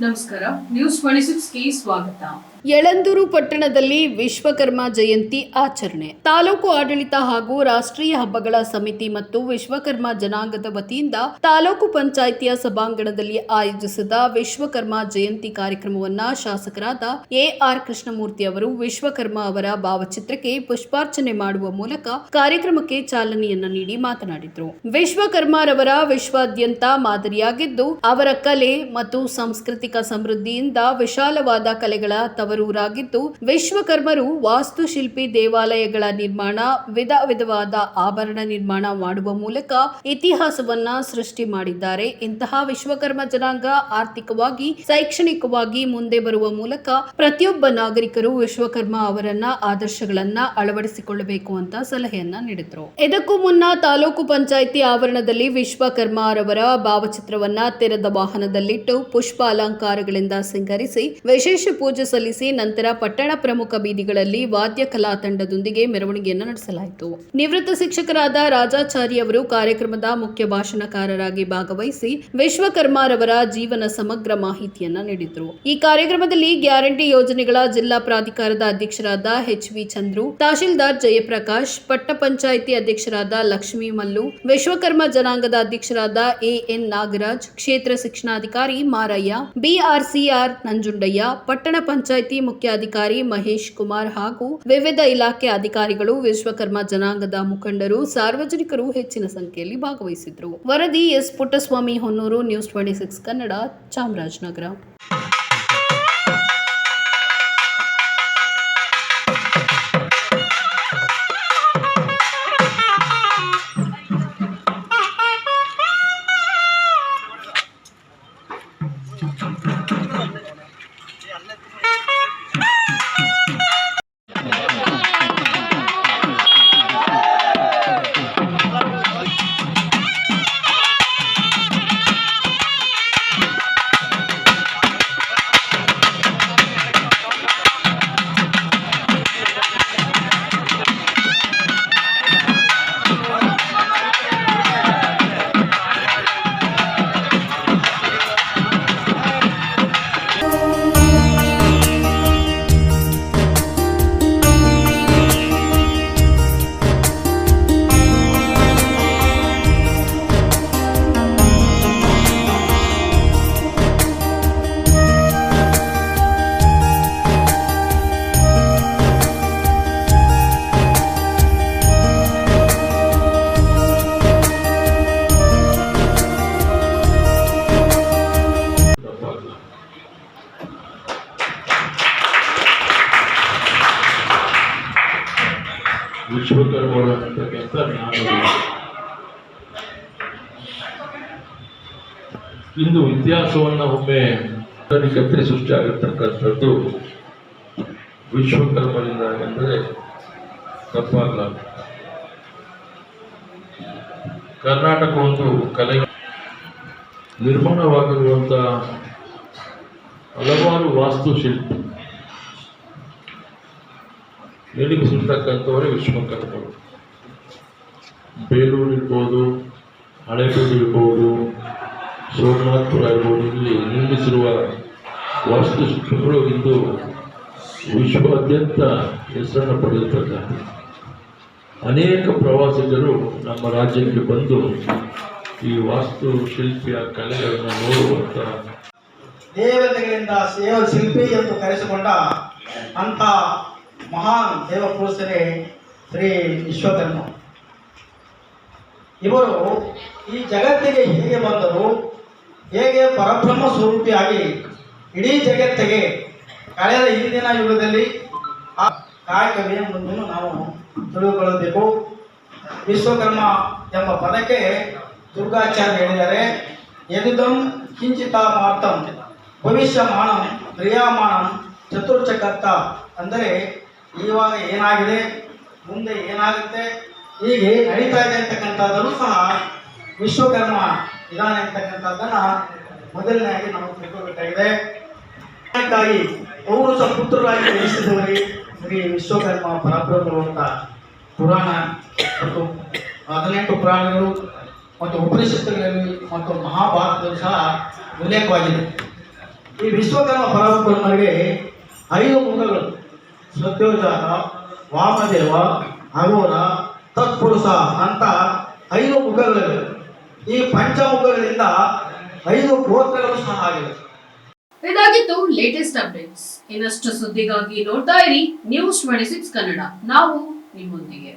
ನಮಸ್ಕಾರ. News twenty ಸ್ವಾಗತ. ಯಳಂದೂರು ಪಟ್ಟಣದಲ್ಲಿ ವಿಶ್ವಕರ್ಮ ಜಯಂತಿ ಆಚರಣೆ. ತಾಲೂಕು ಆಡಳಿತ ಹಾಗೂ ರಾಷ್ಟ್ರೀಯ ಹಬ್ಬಗಳ ಸಮಿತಿ ಮತ್ತು ವಿಶ್ವಕರ್ಮ ಜನಾಂಗದ ವತಿಯಿಂದ ತಾಲೂಕು ಪಂಚಾಯಿತಿಯ ಸಭಾಂಗಣದಲ್ಲಿ ಆಯೋಜಿಸಿದ ವಿಶ್ವಕರ್ಮ ಜಯಂತಿ ಕಾರ್ಯಕ್ರಮವನ್ನ ಶಾಸಕರಾದ ಎಆರ್ ಕೃಷ್ಣಮೂರ್ತಿ ಅವರು ವಿಶ್ವಕರ್ಮ ಅವರ ಭಾವಚಿತ್ರಕ್ಕೆ ಪುಷ್ಪಾರ್ಚನೆ ಮಾಡುವ ಮೂಲಕ ಕಾರ್ಯಕ್ರಮಕ್ಕೆ ಚಾಲನೆಯನ್ನ ನೀಡಿ ಮಾತನಾಡಿದರು. ವಿಶ್ವಕರ್ಮರವರ ವಿಶ್ವಾದ್ಯಂತ ಮಾದರಿಯಾಗಿದ್ದು ಅವರ ಕಲೆ ಮತ್ತು ಸಾಂಸ್ಕೃತಿಕ ಸಮೃದ್ಧಿಯಿಂದ ವಿಶಾಲವಾದ ಕಲೆಗಳ ತವರೂರಾಗಿದ್ದು, ವಿಶ್ವಕರ್ಮರು ವಾಸ್ತುಶಿಲ್ಪಿ ದೇವಾಲಯಗಳ ನಿರ್ಮಾಣ, ವಿಧ ವಿಧವಾದ ಆಭರಣ ನಿರ್ಮಾಣ ಮಾಡುವ ಮೂಲಕ ಇತಿಹಾಸವನ್ನ ಸೃಷ್ಟಿ ಮಾಡಿದ್ದಾರೆ. ಇಂತಹ ವಿಶ್ವಕರ್ಮ ಜನಾಂಗ ಆರ್ಥಿಕವಾಗಿ, ಶೈಕ್ಷಣಿಕವಾಗಿ ಮುಂದೆ ಬರುವ ಮೂಲಕ ಪ್ರತಿಯೊಬ್ಬ ನಾಗರಿಕರು ವಿಶ್ವಕರ್ಮ ಅವರನ್ನ, ಆದರ್ಶಗಳನ್ನ ಅಳವಡಿಸಿಕೊಳ್ಳಬೇಕು ಅಂತ ಸಲಹೆಯನ್ನ ನೀಡಿದ್ರು. ಇದಕ್ಕೂ ಮುನ್ನ ತಾಲೂಕು ಪಂಚಾಯಿತಿ ಆವರಣದಲ್ಲಿ ವಿಶ್ವಕರ್ಮ ಅವರ ಭಾವಚಿತ್ರವನ್ನ ತೆರೆದ ವಾಹನದಲ್ಲಿಟ್ಟು ಪುಷ್ಪ ಅಲಂಕಾರಗಳಿಂದ ಸಿಂಗರಿಸಿ ವಿಶೇಷ ಪೂಜೆ ಸಲ್ಲಿಸಿ ನಂತರ ಪಟ್ಟಣ ಪ್ರಮುಖ ಬೀದಿಗಳಲ್ಲಿ ವಾದ್ಯ ಕಲಾ ತಂಡದೊಂದಿಗೆ ಮೆರವಣಿಗೆಯನ್ನು ನಡೆಸಲಾಯಿತು. ನಿವೃತ್ತ ಶಿಕ್ಷಕರಾದ ರಾಜಾಚಾರಿ ಅವರು ಕಾರ್ಯಕ್ರಮದ ಮುಖ್ಯ ಭಾಷಣಕಾರರಾಗಿ ಭಾಗವಹಿಸಿ ವಿಶ್ವಕರ್ಮರವರ ಜೀವನ ಸಮಗ್ರ ಮಾಹಿತಿಯನ್ನ ನೀಡಿದ್ರು. ಈ ಕಾರ್ಯಕ್ರಮದಲ್ಲಿ ಗ್ಯಾರಂಟಿ ಯೋಜನೆಗಳ ಜಿಲ್ಲಾ ಪ್ರಾಧಿಕಾರದ ಅಧ್ಯಕ್ಷರಾದ ಎಚ್ ವಿ ಚಂದ್ರು, ತಹಶೀಲ್ದಾರ್ ಜಯಪ್ರಕಾಶ್, ಪಟ್ಟ ಪಂಚಾಯಿತಿ ಅಧ್ಯಕ್ಷರಾದ ಲಕ್ಷ್ಮೀ ಮಲ್ಲು, ವಿಶ್ವಕರ್ಮ ಜನಾಂಗದ ಅಧ್ಯಕ್ಷರಾದ ಎ ಎನ್ ನಾಗರಾಜ್, ಕ್ಷೇತ್ರ ಶಿಕ್ಷಣಾಧಿಕಾರಿ ಮಾರಯ್ಯ ಬಿಆರ್ಸಿಆರ್ ನಂಜುಂಡಯ್ಯ, ಪಟ್ಟಣ ಪಂಚಾಯಿತಿ ಮುಖ್ಯಾಧಿಕಾರಿ ಮಹೇಶ್ ಕುಮಾರ್ ಹಾಗೂ ವಿವಿಧ ಇಲಾಖೆ ಅಧಿಕಾರಿಗಳು ವಿಶ್ವಕರ್ಮ ಜನಾಂಗದ ಮುಖಂಡರು, ಸಾರ್ವಜನಿಕರು ಹೆಚ್ಚಿನ ಸಂಖ್ಯೆಯಲ್ಲಿ ಭಾಗವಹಿಸಿದ್ರು ವರದಿ S Puttaswamy Honnur, news twenty six Kannada, Chamarajanagar. ಇಂದು ಇತಿಹಾಸವನ್ನ ಒಮ್ಮೆ ಕತೆ ಸೃಷ್ಟಿ ಆಗಿರ್ತಕ್ಕಂಥದ್ದು ವಿಶ್ವಕರ್ಮರಿಂದ ಅಂದರೆ ತಪ್ಪಾಗಲ್ಲ ಕರ್ನಾಟಕ ಒಂದು ಕಲೆ. ನಿರ್ಮಾಣವಾಗಿರುವಂಥ ಹಲವಾರು ವಾಸ್ತುಶಿಲ್ಪ. ನಿರ್ಮಿಸಿರ್ತಕ್ಕಂಥವರೇ ವಿಶ್ವಕರ್ಮರು. ಬೇಲೂರು ಇರ್ಬೋದು, ಹಳೇಬೀಡು ಇರ್ಬೋದು, ಸೋಮನಾಥಪುರ ಇರ್ಬೋದು, ಇಲ್ಲಿ ನಿರ್ಮಿಸಿರುವ ವಾಸ್ತುಶಿಲ್ಪಿಗಳು ಇಂದು ವಿಶ್ವಾದ್ಯಂತ ಹೆಸರನ್ನು ಪಡೆದಿರ್ತಕ್ಕಂಥ ಅನೇಕ ಪ್ರವಾಸಿಗರು ನಮ್ಮ ರಾಜ್ಯಕ್ಕೆ ಬಂದು ಈ ವಾಸ್ತು ಶಿಲ್ಪಿಯ ಕಲೆಗಳನ್ನು ನೋಡುವಂಥ ದೇವತೆಗಳಿಂದ ಸೇವ ಶಿಲ್ಪಿ ಎಂದು ಕರೆಸಿಕೊಂಡ ಅಂತ ಮಹಾನ್ ದೇವಪುರುಷರೇ ಶ್ರೀ ವಿಶ್ವಕರ್ಮ. ಇವರು ಈ ಜಗತ್ತಿಗೆ ಹೇಗೆ ಬಂದರು, ಹೇಗೆ ಪರಬ್ರಹ್ಮ ಸ್ವರೂಪಿಯಾಗಿ ಇಡೀ ಜಗತ್ತಿಗೆ ಕಳೆದ ಹಿಂದಿನ ಯುಗದಲ್ಲಿ ಆ ಕಾಯಕವೇನೆಂಬುದನ್ನು ನಾವು ತಿಳಿದುಕೊಳ್ಳಬೇಕು. ವಿಶ್ವಕರ್ಮ ಎಂಬ ಪದಕ್ಕೆ ದುರ್ಗಾಚಾರ್ಯ ಹೇಳಿದ್ದಾರೆ, ಎದುದಂ ಕಿಂಚಿತ ಮಾರ್ತಂ ಭವಿಷ್ಯಮಾನಂ ಕ್ರಿಯಾಮಾನಂ ಚತುರ್ಚಕರ್ತ ಅಂದರೆ ಇವಾಗ ಏನಾಗಿದೆ, ಮುಂದೆ ಏನಾಗುತ್ತೆ ಹೀಗೆ ನಡೀತಾ ಇದೆ ಅಂತಕ್ಕಂಥದ್ದನ್ನು ಸಹ ವಿಶ್ವಕರ್ಮ ವಿಧಾನ ಅಂತಕ್ಕಂಥದ್ದನ್ನ ಮೊದಲನೇಯಾಗಿ ನಾವು ತಿಳ್ಕೋಬೇಕಾಗಿದೆ ಅದಕ್ಕಾಗಿ ಪೌರುಷ ಪುತ್ರರಾಗಿ ಜನಿಸಿದವರಿಗೆ ಶ್ರೀ ವಿಶ್ವಕರ್ಮ ಪರಬ್ರಹ್ಮರು ಅಂತ ಪುರಾಣ ಮತ್ತು ಹದಿನೆಂಟು ಪುರಾಣಗಳು ಮತ್ತು ಉಪನಿಷತ್ತುಗಳಲ್ಲಿ ಮತ್ತು ಮಹಾಭಾರತದಲ್ಲೂ ಸಹ ಉಲ್ಲೇಖವಾಗಿದೆ. ಈ ವಿಶ್ವಕರ್ಮ ಪರಬ್ರಹ್ಮರಿಗೆ ಐದು ಮುಖಗಳು ಸತ್ಯೋಜಾತ, ವಾಮದೇವ, ಅಘೋರ ತತ್ಪುರುಷ ಅಂತ ಐದು ಮುಖಗಳಿವೆ. ಈ ಪಂಚಮುಖಗಳಿಂದ ಐದು ಗೋತ್ರಗಳು ಸಹ ಆಗಿವೆ. ಇದಾಗಿತ್ತು ಲೇಟೆಸ್ಟ್ ಅಪ್ಡೇಟ್ಸ್ ಇನ್ನಷ್ಟು ಸುದ್ದಿಗಾಗಿ ನೋಡ್ತಾ ಇರಿ ನ್ಯೂಸ್ ಟ್ವೆಂಟಿ ಸಿಕ್ಸ್ ಕನ್ನಡ. ನಾವು ನಿಮ್ಮೊಂದಿಗೆ.